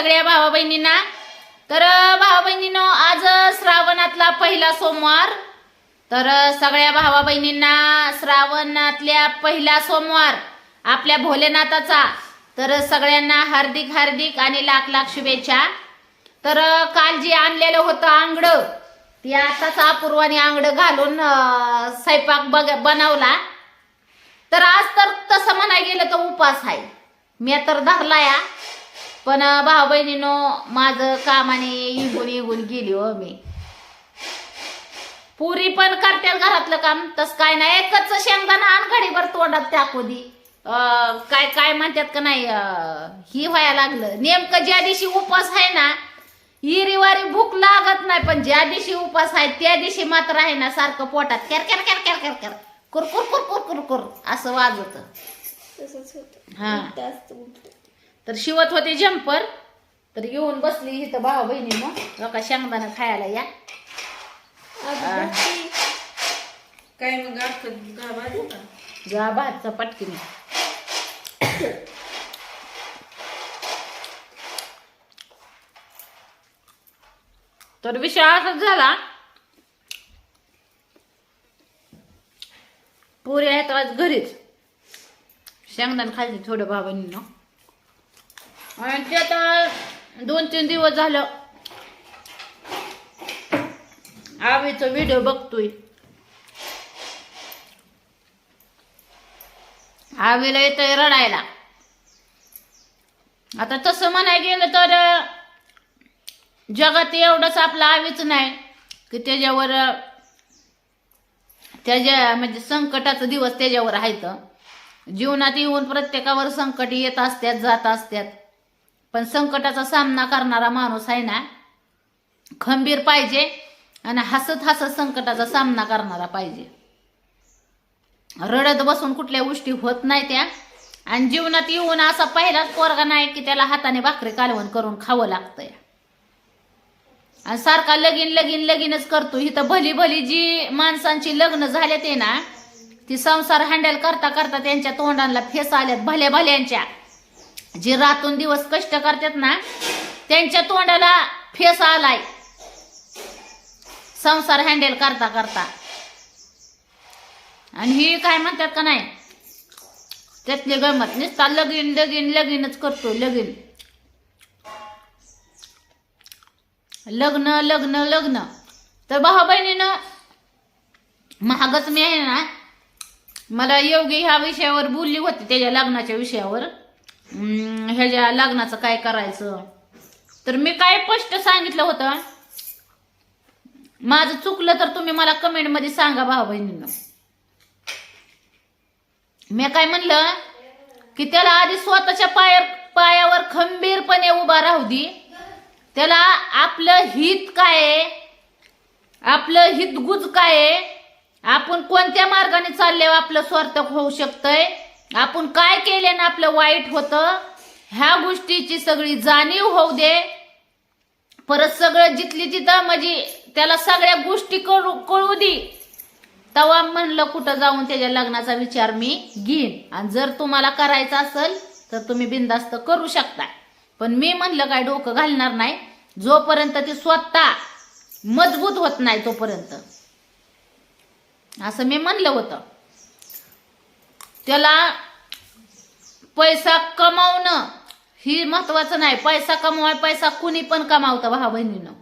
सगळ्या भावा बहिणींना तर भावा बहिणींनो आज श्रावणातला पहिला सोमवार. तर सगळ्या भावा बहिणींना श्रावणातल्या पहिला सोमवार आपल्या भोलेनाथाचा. तर सगळ्यांना हार्दिक हार्दिक आणि लाख लाख शुभेच्छा. तर काल जे आणलेलं होतं आंगड ते आताच अपूर्वाने आंगड घालून स्वयंपाक बघ बनवला. तर आज तर तसं म्हणाय गेलं तर उपास आहे. मी तर धरला या पण भाऊ बहिणीनो माझं कामाने इगून इगून गेली हो मी. पुरी पण करतात घरातलं काम तस काय नाही. एकच शेंगदाणा आण घडीभर तोंडात टाकू दी. काय काय म्हणतात का नाही ही व्हायला लागलं. नेमकं ज्या दिवशी उपास आहे ना इरीवारी भूक लागत नाही पण ज्या दिवशी उपास आहे त्या दिवशी मात्र आहे ना सारखं पोटात कर कर कर कर कर कर कुर कुर कुर कुर कुर कुर असं वाजत हा. तर शिवत होते जम्पर तर येऊन बसली इथं भाऊ बहिणी मग. लोका शेंगदाणा खायला या. काय मग अख्खं गाभा देऊ का? जा भातचा पटकीने तर विषय असाच झाला. पुरे आहेत आज घरीच. शेंगदाण खाल्ली थोडं बाबांनी आणि ते आता दोन तीन दिवस झालं. आवीचा व्हिडिओ बघतोय. आवीला येतोय रडायला. आता तसं म्हणाय गेलं तर जगात एवढंच आपलं आवीच नाही की त्याच्यावर त्याच्या म्हणजे संकटाचा दिवस त्याच्यावर आहेत. जीवनात येऊन प्रत्येकावर संकट येत असतात जात असतात. पण संकटाचा सामना करणारा माणूस आहे ना खंबीर पाहिजे आणि हसत हसत संकटाचा सामना करणारा पाहिजे. रडत बसून कुठल्या गोष्टी होत नाही त्या. आणि जीवनात येऊन असा पहिलाच पोरगा नाही की त्याला हाताने भाकरी कालवण करून खावं लागतंय. आणि सारखा लगीन लगीन लगीनच करतो. इथं भली भली जी माणसांची लग्न झाले ते ना ती संसार हँडल करता करता त्यांच्या तोंडांना फेस आल्यात भल्या भल्यांच्या. जे रातून दिवस कष्ट करतात ना त्यांच्या तोंडाला फेस आलाय. संसार हँडल करता करता. आणि ही काय म्हणतात का नाही? त्यातली गमत. नुसता लगीन लगीन लगीनच करतो लगीन. लग्न लग्न लग्न. तर भाऊ बहिणीनं महागच मी आहे ना मला योगी ह्या विषयावर बोलली होती त्याच्या लग्नाच्या विषयावर. ह्याच्या लग्नाचं काय करायचं? तर मी काय स्पष्ट सांगितलं होतं? माझं चुकलं तर तुम्ही मला कमेंटमध्ये सांगा भाऊ बहिणीनं. मी काय म्हणलं? की त्याला आधी स्वतःच्या पाया पायावर खंबीरपणे उभा राहू दे. त्याला आपलं हित काय आपलं हित गुज काय आहे? आपण कोणत्या मार्गाने चालल्यावर आपलं स्वार्थ होऊ शकतंय? आपण काय केल्यानं आपलं वाईट होतं ह्या गोष्टीची सगळी जाणीव होऊ दे. परत सगळं जिथली तिथं म्हणजे त्याला सगळ्या गोष्टी कळू कळू दे. तवा म्हणलं कुठं जाऊन त्याच्या लग्नाचा विचार मी घेईन. आणि जर तुम्हाला करायचं असेल तर तुम्ही बिंदास्त करू शकता. पण मी म्हणलं काय डोकं घालणार नाही. जोपर्यंत ती स्वतः मजबूत होत नाही तोपर्यंत. असं मी म्हणलं होतं. त्याला पैसा कमावणं ही महत्वाचं नाही. पैसा कमवाय पैसा कुणी पण कमावतं भावा बहिणीनं.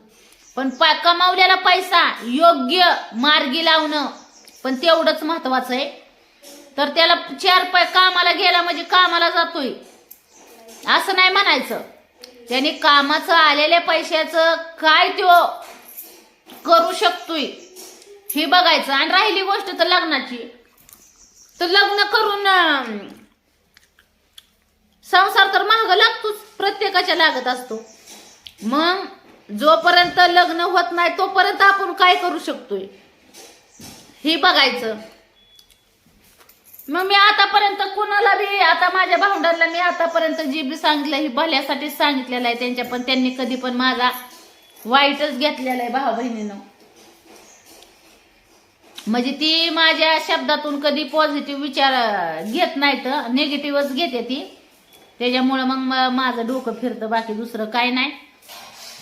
पण पा कमावलेला पैसा योग्य मार्गी लावणं पण तेवढंच महत्वाचं आहे. तर त्याला चार पाय कामाला गेला म्हणजे कामाला जातोय. असं नाही म्हणायचं. त्याने कामाचं आलेल्या पैशाचं काय तो करू शकतोय हे बघायचं. आणि राहिली गोष्ट तर लग्नाची. तर लग्न करून संसार तर महाग लागतोच प्रत्येकाच्या लागत असतो. मग जोपर्यंत लग्न होत नाही तोपर्यंत आपण काय करू शकतोय? हे बघायचं. मग मी आतापर्यंत कुणाला बी आता माझ्या भावंडाला मी आतापर्यंत जी बी सांगितलं ही भल्यासाठीच सांगितलेलं आहे त्यांच्या पण त्यांनी कधी पण माझा वाईटच घेतलेला आहे भाऊ बहिणीनं म्हणजे ती माझ्या शब्दातून कधी पॉझिटिव्ह विचार घेत घेत नाहीत. निगेटिव्हच घेते ती. त्याच्यामुळं मग माझं डोकं फिरतं बाकी दुसरं काय नाही.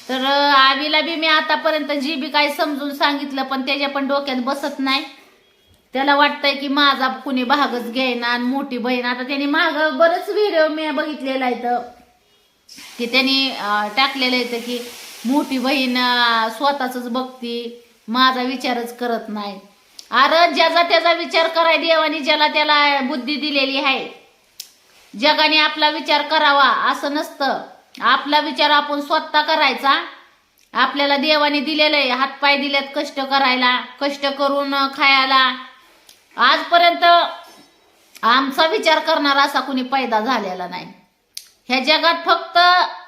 तर आवीला बी मी आतापर्यंत जी बी काय समजून सांगितलं पण त्याच्या पण डोक्यात बसत नाही. त्याला वाटतंय की माझा कुणी भागच घेईना आणि मोठी बहीण. आता त्यांनी माग बरंच व्हिडिओ मी बघितलेला आहे तर की त्यांनी टाकलेलं आहे की मोठी बहीण स्वतःच बघती माझा विचारच करत नाही. अरे ज्याचा त्याचा विचार कराय देवानी ज्याला त्याला बुद्धी दिलेली आहे. जगाने आपला विचार करावा असं नसतं. आपला विचार आपण स्वतः करायचा. आपल्याला देवाने दिलेलं आहे हातपाय दिलेत कष्ट करायला कष्ट करून खायला. आजपर्यंत आमचा विचार करणारा असा कुणी पैदा झालेला नाही. ह्या जगात फक्त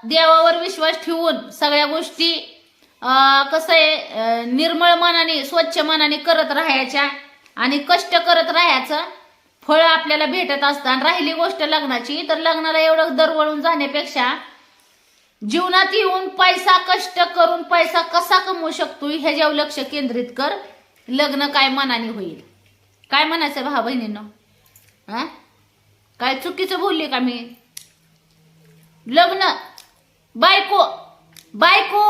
देवावर विश्वास ठेवून सगळ्या गोष्टी कसं आहे निर्मळ मनाने स्वच्छ मनाने करत राहायच्या आणि कष्ट करत राहायचं. फळ आपल्याला भेटत असतं आणि राहिली गोष्ट लग्नाची तर लग्नाला एवढं दरवळून जाण्यापेक्षा जीवनात येऊन पैसा कष्ट करून पैसा कसा कमवू शकतो ह्याच्यावर लक्ष केंद्रित कर लग्न काय मनाने होईल. काय म्हणायचं भावा बहिणीनं? हा काय चुकीचं बोलली का मी? लग्न बायको बायको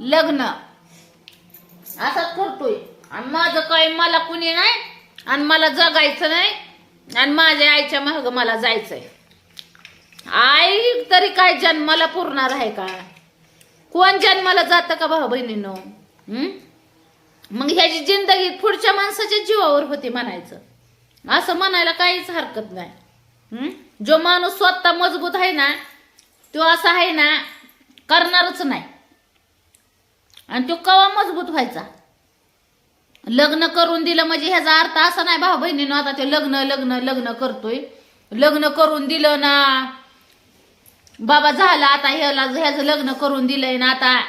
लग्न. असाच करतोय. आणि माझं काय मला कुणी नाही आणि मला जगायचं नाही आणि माझ्या आईच्या माग मला जायचंय. आई तरी काय जन्माला पुरणार आहे का? कोण जन्माला जातं का भाऊ बहिणीनो? मग ह्याची जिंदगी पुढच्या माणसाच्या जीवावर होती म्हणायचं. असं म्हणायला काहीच हरकत नाही. जो माणूस स्वतः मजबूत आहे ना तो असा आहे ना करणारच नाही. आणि तो कवा मजबूत व्हायचा? लग्न करून दिलं म्हणजे ह्याचा अर्थ असा नाही भाऊ बहिणीनं आता ते लग्न लग्न लग्न करतोय. लग्न करून दिलं ना बाबा झालं आता ह्याला ह्याचं लग्न करून दिलंय ना आता.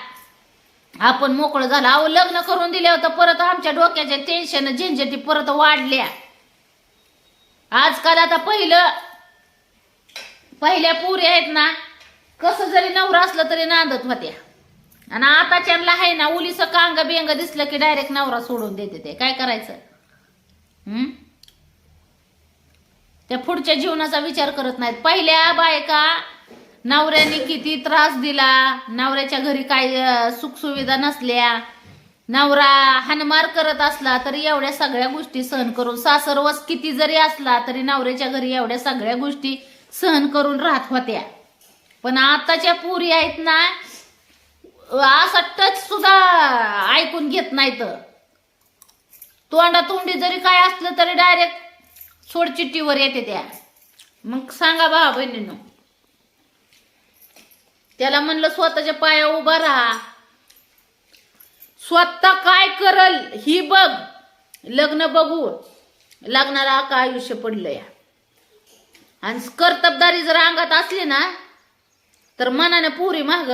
आपण मोकळं झालं. अहो लग्न करून दिले होतं परत आमच्या डोक्याच्या टेन्शन झंझटी परत वाढल्या. आजकाल आता पहिलं पहिल्या पुरी आहेत ना कसं जरी नवरा असलं तरी नांदत होत्या. आणि आता त्यांना आहे ना उलीच कांग बेंग दिसलं की डायरेक्ट नवरा सोडून देते ते. काय करायचं? हम्म? त्या पुढच्या जीवनाचा विचार करत नाहीत. पहिल्या बायका नवऱ्याने किती त्रास दिला. नवऱ्याच्या घरी काय सुखसुविधा नसल्या. नवरा हानमार करत असला तरी एवढ्या सगळ्या गोष्टी सहन करून सासरवस किती जरी असला तरी नवऱ्याच्या घरी एवढ्या सगळ्या गोष्टी सहन करून राहत होत्या. पण आताच्या पुरी आहेत ना असा टच सुद्धा ऐकून घेत नाहीत. तोंडा तोंडी जरी काय असलं तरी डायरेक्ट सोडचिट्टीवर येते त्या. मग सांगा भावा बहिणीनो. त्याला म्हणलं स्वतःच्या पाया उभा राहा. स्वतः काय करल ही बघ. लग्न बघू. लग्नाला का आयुष्य पडलं या आणि कर्तबदारी जर अंगात असली ना तर मनानं पुरी माग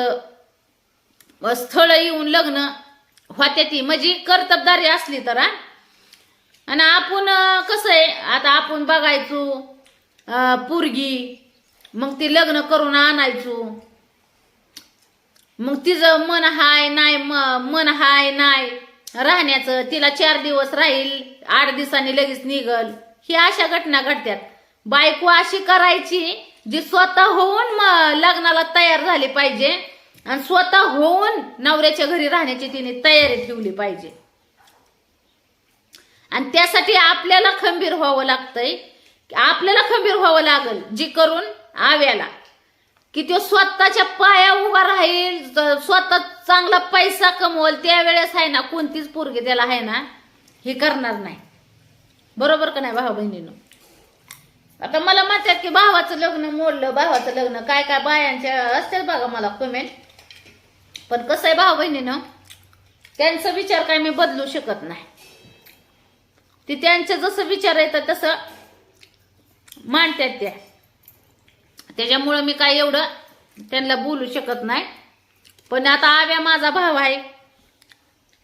स्थळ येऊन लग्न होत्या ती. म्हणजे कर्तबदारी असली तर आणि आपण कसं आहे? आता आपण बघायचो पुरगी पोरगी मग ती लग्न करून आणायचो. मग तिचं मन हाय नाही म- मन हाय नाही राहण्याचं तिला चार दिवस राहील आठ दिवसांनी लगेच निघल. ही अशा घटना घडत्यात. बायको अशी करायची जी स्वतः होऊन लग्नाला तयार झाली पाहिजे आणि स्वतः होऊन नवऱ्याच्या घरी राहण्याची तिने तयारी ठेवली पाहिजे. आणि त्यासाठी आपल्याला खंबीर व्हावं लागतंय. आपल्याला खंबीर व्हावं लागल जी करून आव्याला. की तो स्वतःच्या पाया उभा राहील स्वतः चांगला पैसा कमवल त्यावेळेस आहे ना कोणतीच पोरगी त्याला आहे ना हे करणार नाही. बरोबर का नाही भाऊ बहिणीनं आता मला म्हणतात की भावाचं लग्न मोडलं भावाचं लग्न काय काय बायांच्या असतात बघा मला कमेंट पण कसं आहे भाऊ बहिणीनं त्यांचा विचार काय मी बदलू शकत नाही. ते त्यांचं जसं विचार येतात तसं मांडतात त्या. त्याच्यामुळं मी काय एवढं त्यांना बोलू शकत नाही. पण आता आव्या माझा भाव आहे.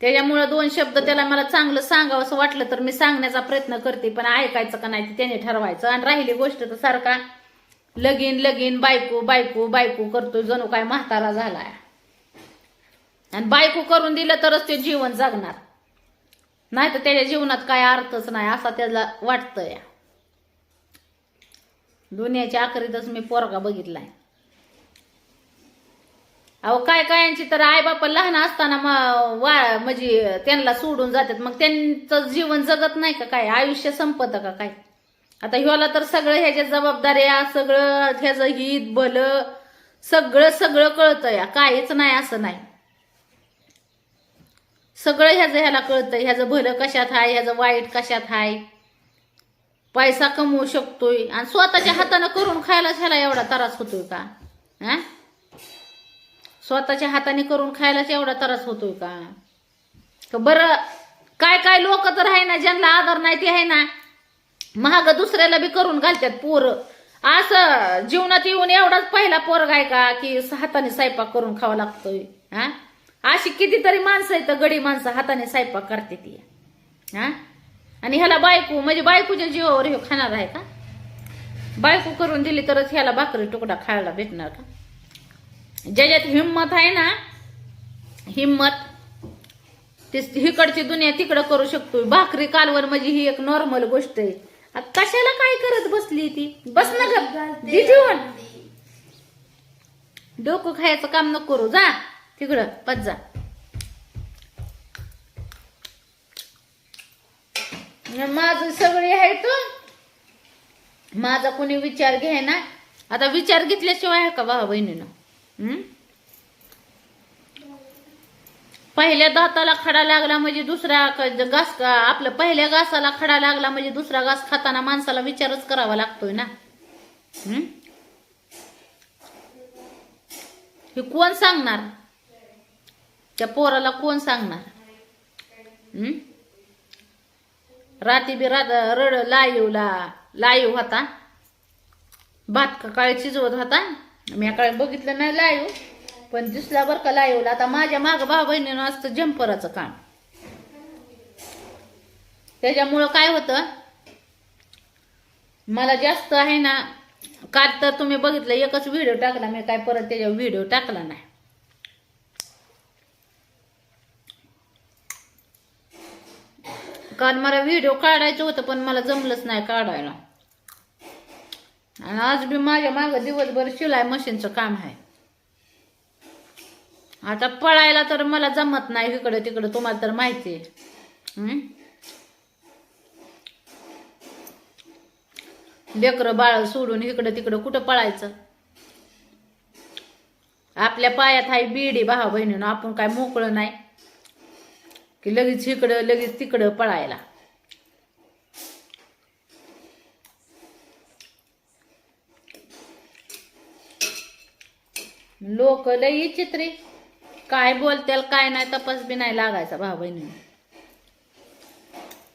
त्याच्यामुळं दोन शब्द त्याला मला चांगलं सांगावं असं वाटलं तर मी सांगण्याचा प्रयत्न करते पण ऐकायचं का नाही ते त्याने ठरवायचं. आणि राहिली गोष्ट तर सारखा लगीन लगीन बायको बायको बायको करतो जणू काय म्हातारा झालाय. आणि बायको करून दिलं तरच ते जीवन जगणार. नाही तर त्याच्या जीवनात काय अर्थच नाही असा त्याला वाटतं या दुनियाच्या आखरीतच मी पोरगा बघितलाय. अहो काय कायांची तर आई बापा लहान असताना मग वा म्हणजे त्यांना सोडून जातात. मग त्यांचं जीवन जगत नाही का काय? आयुष्य संपत का काय? आता ह्याला तर सगळं ह्याच्या जबाबदाऱ्या सगळं ह्याचं हित भलं सगळं सगळं कळतं या. काहीच नाही असं नाही. सगळं ह्याचं ह्याला कळतं. ह्याचं भलं कशात आहे ह्याचं वाईट कशात आहे पैसा कमवू शकतोय. आणि स्वतःच्या हातानं करून खायला ह्याला एवढा त्रास होतोय का? हा स्वतःच्या हाताने करून खायलाच एवढा त्रास होतोय का? बरं काय काय लोक तर आहे ना ज्यांना आधार नाही ते आहे ना महाग दुसऱ्याला बी करून घालतात पोरं. असं जीवनात येऊन एवढाच पहिला पोरग आहे का की हाताने स्वयंपाक करून खावा लागतोय हा? अशी कितीतरी माणसं आहेत गडी माणसं हाताने स्वयंपाक करते ती. हा? आणि ह्याला बायको म्हणजे बायकोच्या जीवावर हे खाणार आहे का? बायको करून दिली तरच ह्याला भाकरी तुकडा खायला भेटणार का? ज्याच्यात हिंमत आहे ना हिंमत ते हिकडची दुनिया तिकडं करू शकतो भाकरी कालवर म्हणजे ही एक नॉर्मल गोष्ट आहे. कशाला काय करत बसली ती? बस ना जेवण. डोकं खायचं काम नको करू. जा. तिकडं. पच जा. माझं सगळे आहे तो. माझा कोणी विचार घ्याय ना. आता विचार घेतल्याशिवाय आहे का भावा बहिणीनं? पहिल्या दाताला खडा लागला म्हणजे दुसऱ्या क- घास आपलं पहिल्या घासाला खडा लागला म्हणजे दुसरा घास खाताना माणसाला विचारच करावा लागतोय ना. हम्म? हे कोण सांगणार? त्या पोराला कोण सांगणार? हम्म? राती बी रात रड लाईवला लाईव होता. भात का काय शिजवत होता? मी काय बघितलं नाही लाईव पण दिसला बरं का लाईवला आता माझ्या माग भाऊ बहिणीनं असतं जम्पराचं काम. त्याच्यामुळं काय होतं? मला जास्त आहे ना काल तर तुम्ही बघितलं एकच व्हिडिओ टाकला मी काय परत त्याच्यावर व्हिडिओ टाकला नाही. काल मला व्हिडिओ काढायचं होतं पण मला जमलंच नाही काढायला. आणि आज बी माझ्या मागं दिवसभर शिलाई मशीनचं काम आहे. आता पळायला तर मला जमत नाही इकडं तिकडं तुम्हाला तर माहिती आहे. लेकरं बाळ सोडून इकडं तिकडं कुठं पळायचं? आपल्या पायात आहे बीडी भावा बहिणीनं आपण काय मोकळं नाही. की लगेच इकडं लगेच तिकडं पळायला. लोक लई चित्रे काय बोलत्याल काय नाही तपास बी नाही लागायचा भाऊ बहिणी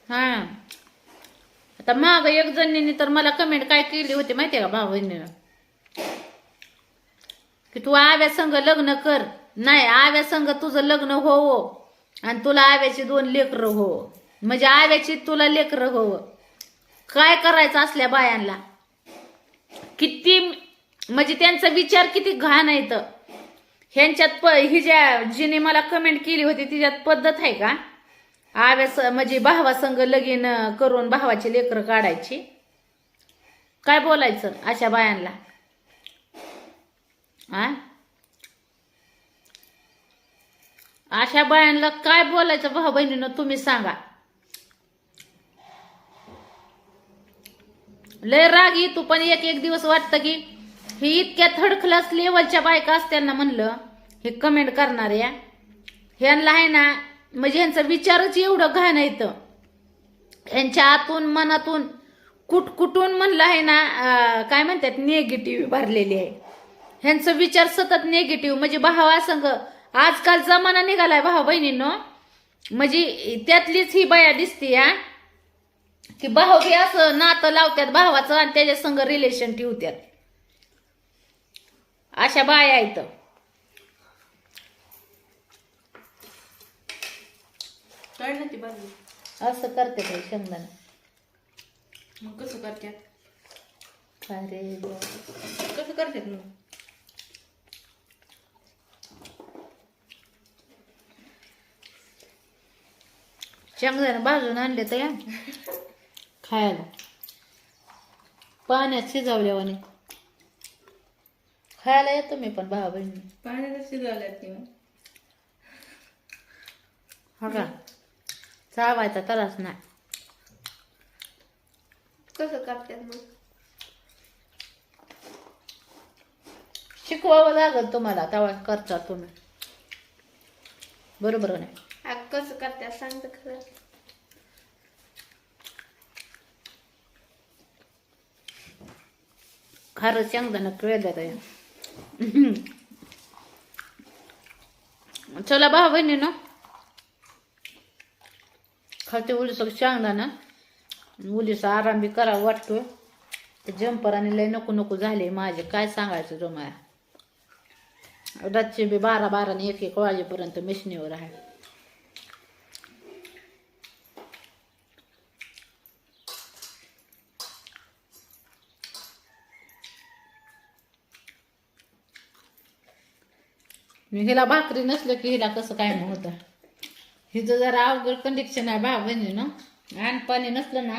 हा. आता माग एक जणीने तर मला कमेंट काय केली होती माहितीये का भाऊ बहिणीनं? की तू आव्या संग लग्न कर. नाही आव्या संग तुझं लग्न हो आणि तुला आव्याची दोन लेकरं हो म्हणजे आव्याची तुला लेकरं हो काय करायचं असल्या बायांना किती म्हणजे त्यांचा विचार किती घाण आहे तर ह्यांच्यात प ही ज्या जिने मला कमेंट केली होती तिच्यात पद्धत आहे का? आव्यास म्हणजे भावासंग लगीन करून भावाची लेकरं काढायची. काय बोलायचं अशा बायांना? आ? अशा बायांना काय बोलायचं भाऊ बहिणीनं तुम्ही सांगा. लय राग येतो पण एक एक दिवस वाटतं की हे इतक्या थर्ड क्लास लेवलच्या बायका असताना म्हणलं हे कमेंट करणाऱ्या ह्यांना आहे ना म्हणजे ह्यांचा विचारच एवढं घाण येतं यांच्या आतून मनातून कुटकुटून म्हणलं आहे ना काय म्हणतात निगेटिव्ह भरलेली आहे. ह्यांचा विचार सतत निगेटिव्ह म्हणजे भावा संघ आजकाल जमाना निघालाय भावा बहिणींनो. म्हणजे त्यातलीच ही बाया दिसते या की भाऊ असं नातं लावतात भावाचं आणि त्याच्या संग रिलेशन ठेवतात अशा बाया आहेत. ती बाजू असं करते काही शेंगदाणे. मग कसं करतात अरे देवा. कसं करतात मग? शेंगदाणे भाजून आणले तर या. खायला. पाण्यात शिजवल्यावाने. खायला येतो मी पण भावा बहिणी. पाण्याला शिजवल्यात मग. हा का? चावायचा त्रास नाही. कसं करतात मग? शिकवावं लागल तुम्हाला तेव्हा करता तुम्ही. बरोबर नाही? आ, कसं करतात सांगतं खरं खारं शेंगदाणा कळलं आहे चला भाऊ बहिणी ना खाते उली चांगला ना मुलीचा आराम बी करावा वाटतोय. ते जम्पर आणि लय नको नको झाले माझे. काय सांगायचं तुम्हाला? रातचे बी बारा बाराने एक एक वाजेपर्यंत मिशनीवर आहे. हिला भाकरी नसलं की हिला कसं काय मग होतं हिचं जरा अवघड कंडिक्शन आहे भाव बहिणी ना? आणि पाणी नसलं ना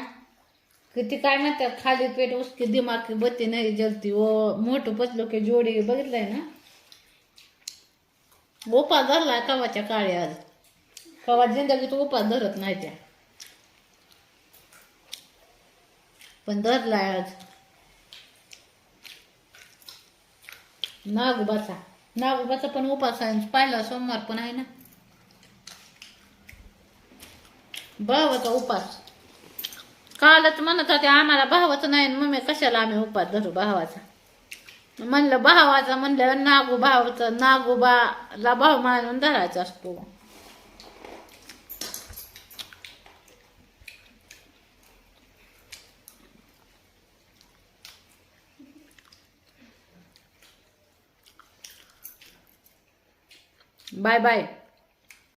किती काय म्हणतात खाली पेट उसकी दिमाग बत्ती नाही जलती ओ मोठं पचलो की जोडी बघितलंय ना? उपास धरलाय कवाच्या काळी आज. कवा जिंदगीत उपास धरत नाही त्या. पण धरलाय आज. नाग बसा नागोबाचा पण उपास आहे पाहिला सोमवार पण आहे ना. भावाचा उपास. कालच म्हणत होते आम्हाला भावाचं नाही आणि मम्मी कशाला आम्ही उपास धरू भावाचा? म्हणलं भावाचा म्हणलं नागू भावाचा नागोबाला भाव मानून धरायचा असतो. Bye bye